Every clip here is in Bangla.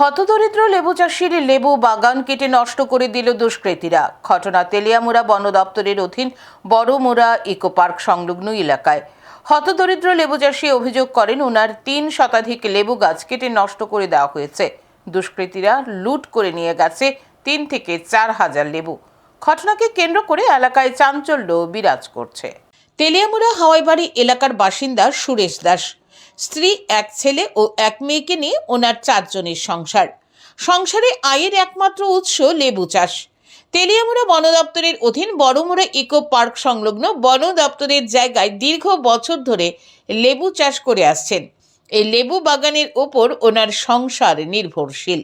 হতদরিদ্র লেবু চাষির লেবু বাগান কেটে নষ্ট করে দিল দুষ্কৃতীরা। ঘটনা তেলিয়ামুড়া বন দপ্তরের অধীন বড়মুড়া ইকো পার্ক সংলগ্ন এলাকায়। হতদরিদ্র লেবু চাষি অভিযোগ করেন ওনার তিন শতাধিক লেবু গাছ কেটে নষ্ট করে দেওয়া হয়েছে। দুষ্কৃতীরা লুট করে নিয়ে গেছে তিন থেকে চার হাজার লেবু। ঘটনাকে কেন্দ্র করে এলাকায় চাঞ্চল্য বিরাজ করছে। তেলিয়ামুড়া হাওয়াইবাড়ি এলাকার বাসিন্দা সুরেশ দাস। স্ত্রী, এক ছেলে ও এক মেয়েকে নিয়ে ওনার চারজনের সংসার। সংসারে আয়ের একমাত্র উৎস লেবু চাষ। তেলিয়ামুড়া বন দপ্তরের অধীন বড়মুড়া ইকো পার্ক সংলগ্ন বন দপ্তরের জায়গায় দীর্ঘ বছর ধরে লেবু চাষ করে আসছেন। এই লেবু বাগানের ওপর ওনার সংসার নির্ভরশীল।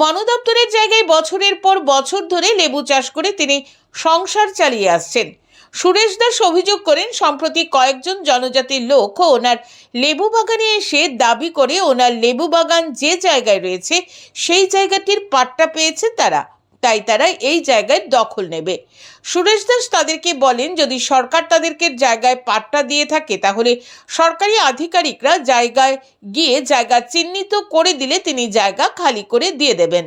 বন দপ্তরের জায়গায় বছরের পর বছর ধরে লেবু চাষ করে তিনি সংসার চালিয়ে আসছেন। সুরেশ দাস অভিযোগ করেন, সম্প্রতি কয়েকজন জনজাতির লোক ওনার লেবু বাগানে এসে দাবি করে ওনার লেবু বাগান যে জায়গায় রয়েছে, সেই জায়গাটির পাট্টা পেয়েছে তারা। তাই তারা এই জায়গায় দখল নেবে। সুরেশ দাস তাদেরকে বলেন, যদি সরকার তাদেরকে জায়গায় পাট্টা দিয়ে থাকে, তাহলে সরকারি আধিকারিকরা জায়গায় গিয়ে জায়গা চিহ্নিত করে দিলে তিনি জায়গা খালি করে দিয়ে দেবেন।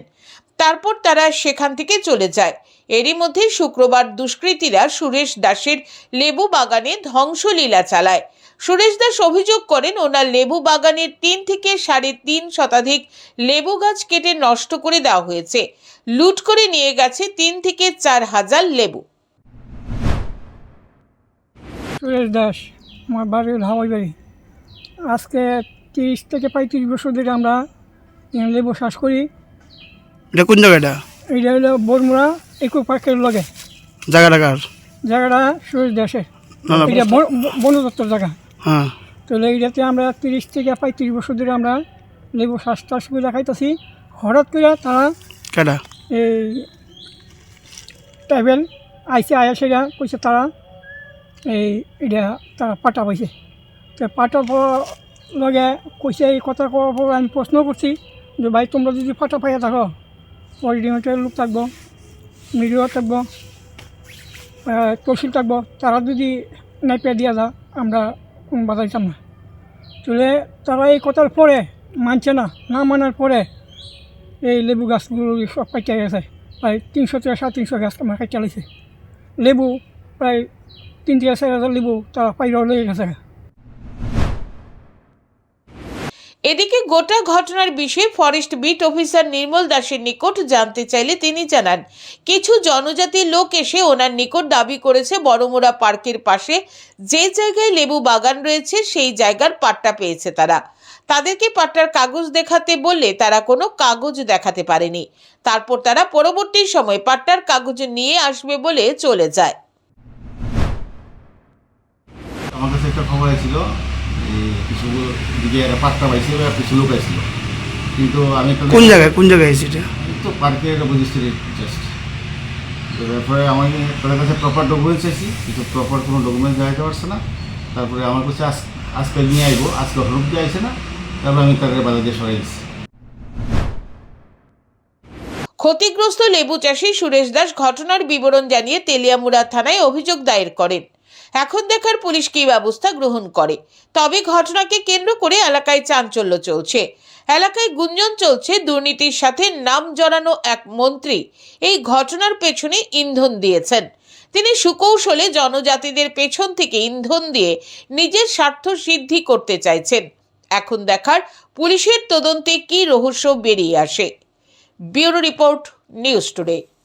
তারপর তারা সেখান থেকে চলে যায়। এরই মধ্যে শুক্রবার দুষ্কৃতীরা সুরেশ দাসের লেবু বাগানে ধ্বংসলীলা চালায়। সুরেশ দাস অভিযোগ করেন, ওনার লেবু বাগানের তিন থেকে সাড়ে তিন শতাধিক লেবু গাছ কেটে নষ্ট করে দেওয়া হয়েছে। লুট করে নিয়ে গেছে তিন থেকে চার হাজার লেবু। সুরেশ দাস, আমার বাড়ি হাওয়াই বাড়ি। আজকে তিরিশ থেকে পঁয়ত্রিশ বছর ধরে আমরা লেবু চাষ করি। এটা কোন জায়গাটা এইটা হলো বরমুড়া ইকো পার্কের লগে। জায়গাটা কার? জায়গাটা সুরেশ না এটা বন- দপ্তর জায়গা। হ্যাঁ। তো এইটাতে আমরা তিরিশ থেকে পঁয়ত্রিশ বছর ধরে আমরা লেবু চাষ টাস করে হঠাৎ করে তারা কেটা এই ট্রাইবেল আইসে আয়া সেটা কইছে তারা এই এটা তারা পাটা পাইছে। তো পাটা লগে কইছে এই কথা কওয়ার পর আমি প্রশ্ন করছি যে ভাই তোমরা যদি পাটা পাইয়া থাকো পলিটিমেন্টের লোক থাকব মিডিয়া থাকব তহসিল থাকব। তারা যদি নাইপে দিয়া যা আমরা কোনো বাধা দিতাম না। চলে তারা এই কথার পরে মানছে না না মানার পরে এই লেবু গাছগুলো সব কাটিয়ে গেছে। প্রায় তিনশো থেকে সাড়ে তিনশো গাছ আমার কাটিয়ে লেবু প্রায় তিন থেকে চার হাজার লেবু তারা পাইরাও লেগে গেছে। এদিকে গোটা ঘটনার বিষয়ে ফরেস্ট বিট অফিসার নির্মল দাসের নিকট জানতে চাইলে তিনি জানান, কিছু জনজাতির লোক এসে ওনার নিকট দাবি করেছে বড়মোড়া পার্কের পাশে যে জায়গায় লেবু বাগান রয়েছে সেই জায়গার পাট্টা পেয়েছে তারা। তাদেরকে পাট্টার কাগজ দেখাতে বললে তারা কোনো কাগজ দেখাতে পারেনি। তারপর তারা পরবর্তী সময় পাট্টার কাগজ নিয়ে আসবে বলে চলে যায়। আমার কাছে একটা খবর ছিল কিছু দিকে একটা পাত্তা পাইছে বা কিছু লোক আসছিল কিন্তু আমি কোন জায়গায় কোন জায়গায় এসে এটা? তো পার্কের রেজিস্ট্রি জাস্ট তারপরে আমি তাদের কাছে প্রপার ডকুমেন্টস চাইছি কিন্তু প্রপার কোনো ডকুমেন্টস দেখাতে পারছে না। তারপরে আমার কাছে আজ আজকে নিয়ে আইবো আজকে হরুপ দিয়ে আইছে না তারপরে আমি তাদের বাজার দিয়ে সরাই দিচ্ছি ক্ষতিগ্রস্ত লেবু চাষি সুরেশ দাস ঘটনার বিবরণ জানিয়ে তেলিয়ামুড়া থানায় অভিযোগ দায়ের করেন। এখন দেখার পুলিশ কী ব্যবস্থা গ্রহণ করে? তবে ঘটনাকে কেন্দ্র করে এলাকায় চাঞ্চল্য চলছে। এলাকায় গুঞ্জন চলছে দুর্নীতির সাথে নাম জড়ানো এক মন্ত্রী। এই ঘটনার পেছনে ইন্ধন দিয়েছেন। তিনি সুকৌশলে জনজাতিদের পেছন থেকে ইন্ধন দিয়ে নিজের স্বার্থ সিদ্ধি করতে চাইছেন। এখন দেখার পুলিশের তদন্তে কী রহস্য বেরিয়ে আসে। Bureau report, news today.